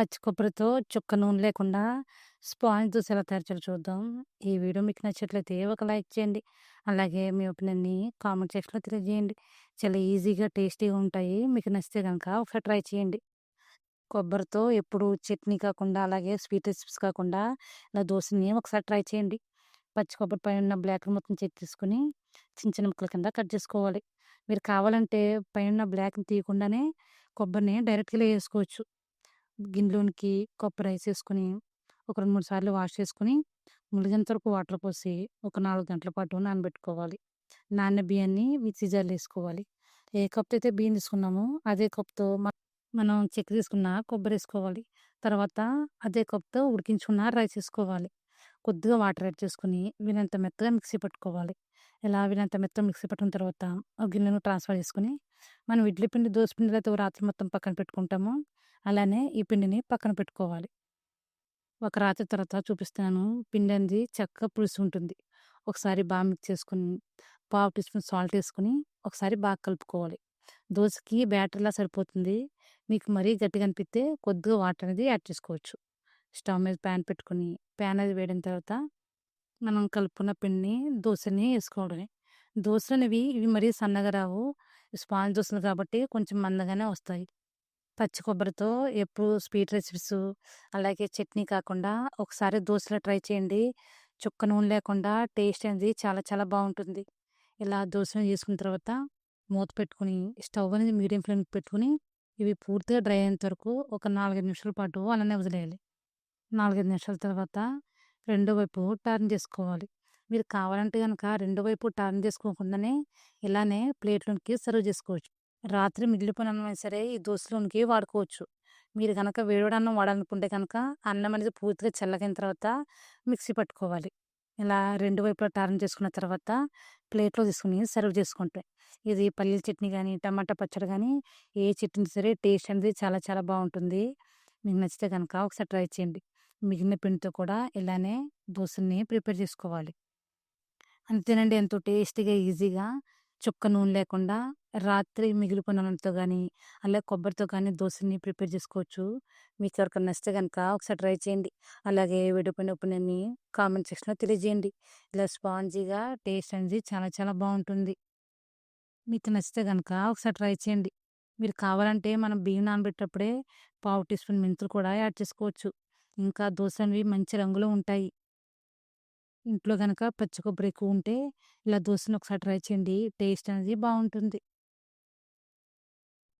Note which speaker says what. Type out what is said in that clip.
Speaker 1: పచ్చి కొబ్బరితో చుక్క నూనె లేకుండా స్పాంజ్ దోశ ఎలా తయారు చేయాలో చూద్దాం. ఈ వీడియో మీకు నచ్చట్లయితే ఒక లైక్ చేయండి. అలాగే మీ ఒపీనియన్‌ని కామెంట్ సెక్షన్‌లో తెలియజేయండి. చాలా ఈజీగా, టేస్టీగా ఉంటాయి. మీకు నచ్చితే కనుక ఒకసారి ట్రై చేయండి. కొబ్బరితో ఎప్పుడు చట్నీ కాకుండా, అలాగే స్వీట్ రెసిపీస్ కాకుండా ఇలా దోశని ఒకసారి ట్రై చేయండి. పచ్చి కొబ్బరి పైనున్న బ్లాక్ మొత్తం చెక్కేసుకొని చిన్న చిన్న ముక్కల కింద కట్ చేసుకోవాలి. మీరు కావాలంటే పైనున్న బ్లాక్‌ని తీయకుండానే కొబ్బరిని డైరెక్ట్‌గా వేసుకోవచ్చు గిన్నెలోనికి కొబ్బరి వేసుకుని ఒక 2, 3 సార్లు వాష్ చేసుకొని ములిగేంత వరకు వాటర్ పోసి ఒక నాలుగు గంటల పాటు నానబెట్టుకోవాలి. నాన్న బియ్యాన్ని మిక్సీ వేసుకోవాలి ఏ కప్‌తో అయితే బియ్యం తీసుకున్నామో అదే కప్‌తో మనం చెక్క తీసుకున్న కొబ్బరి వేసుకోవాలి తర్వాత అదే కప్‌తో ఉడికించుకున్న రైస్ వేసుకోవాలి కొద్దిగా వాటర్ యాడ్ చేసుకుని వీలంత మెత్తగా మిక్సీ పట్టుకోవాలి. ఇలా వీలంత మెత్తగా మిక్సీ పట్టుకున్న తర్వాత గిన్నెను ట్రాన్స్‌ఫర్ చేసుకుని మనం ఇడ్లీ పిండి, దోస పిండి అయితే రాత్రి మొత్తం పక్కన పెట్టుకుంటామో అలానే ఈ పిండిని పక్కన పెట్టుకోవాలి. ఒక రాత్రి తర్వాత చూపిస్తాను పిండి అనేది చక్కగా పులుసుంటుంది. ఒకసారి బాగా మిక్స్ చేసుకొని పావు టీ స్పూన్ సాల్ట్ వేసుకుని ఒకసారి బాగా కలుపుకోవాలి. దోసకి బ్యాటర్‌లా సరిపోతుంది. మీకు మరీ గట్టిగా అనిపిస్తే కొద్దిగా వాటర్ అనేది యాడ్ చేసుకోవచ్చు. స్టవ్ మీద ప్యాన్ పెట్టుకొని ప్యాన్ అది వేడిన తర్వాత మనం కలుపుకున్న పిండిని దోశనే వేసుకోవడమే దోశ అనేవి ఇవి మరీ సన్నగా రావు. స్పాంజ్ వస్తుంది కాబట్టి కొంచెం మందగానే వస్తాయి. పచ్చి కొబ్బరితో ఎప్పుడు స్వీట్ రెసిపీస్ అలాగే చట్నీ కాకుండా ఒకసారి దోశలో ట్రై చేయండి. చుక్క నూనె లేకుండా టేస్ట్ అనేది చాలా చాలా బాగుంటుంది ఇలా దోశలు చేసుకున్న తర్వాత మూత పెట్టుకొని స్టవ్ అనేది మీడియం ఫ్లేమ్ పెట్టుకొని ఇవి పూర్తిగా డ్రై అయ్యేంత వరకు ఒక 4, 5 నిమిషాల పాటు అలానే వదిలేయాలి. 4, 5 నిమిషాల తర్వాత రెండో వైపు టర్న్ చేసుకోవాలి. మీరు కావాలంటే కనుక రెండో వైపు టర్న్ చేసుకోకుండానే ఇలానే ప్లేట్లోనికి సర్వ్ చేసుకోవచ్చు. రాత్రి మిగిలిపోయిన అన్నం సరే ఈ దోశలోనికి వాడుకోవచ్చు. మీరు కనుక వేడివడన్నం అన్నం వాడాలనుకుంటే కనుక అన్నం అనేది పూర్తిగా చల్లగిన తర్వాత మిక్సీ పట్టుకోవాలి. ఇలా రెండు వైపులా టర్న్ చేసుకున్న తర్వాత ప్లేట్‌లో తీసుకొని సర్వ్ చేసుకుంటే ఇది పల్లీల చట్నీ కానీ టమాటా పచ్చడి కానీ ఏ చట్నీ సరే టేస్ట్ అనేది చాలా చాలా బాగుంటుంది మీకు నచ్చితే కనుక ఒకసారి ట్రై చేయండి. మిగిలిన పిండితో కూడా ఇలానే దోశల్ని ప్రిపేర్ చేసుకోవాలి. అంతేనండి. ఎంతో టేస్టీగా, ఈజీగా చుక్క నూనె లేకుండా రాత్రి మిగిలిపోయిన నూనెతో కానీ అలాగే కొబ్బరితో కానీ దోశని ప్రిపేర్ చేసుకోవచ్చు. మీకు ఎవరికైనా నచ్చితే కనుక ఒకసారి ట్రై చేయండి. అలాగే విడిపోయిన పైన కామెంట్ సెక్షన్‌లో తెలియజేయండి. ఇలా స్పాంజీగా టేస్ట్ అనేది చాలా చాలా బాగుంటుంది మీకు నచ్చితే కనుక ఒకసారి ట్రై చేయండి. మీరు కావాలంటే మనం బియ్యం నానబెట్టేటప్పుడే పావు టీ స్పూన్ మెంతులు కూడా యాడ్ చేసుకోవచ్చు. ఇంకా దోశ అనేవి మంచి రంగులో ఉంటాయి. ఇంట్లో కనుక పచ్చి కొబ్బరి ఎక్కువ ఉంటే ఇలా దోసని ఒకసారి ట్రై చేయండి. టేస్ట్ అనేది బాగుంటుంది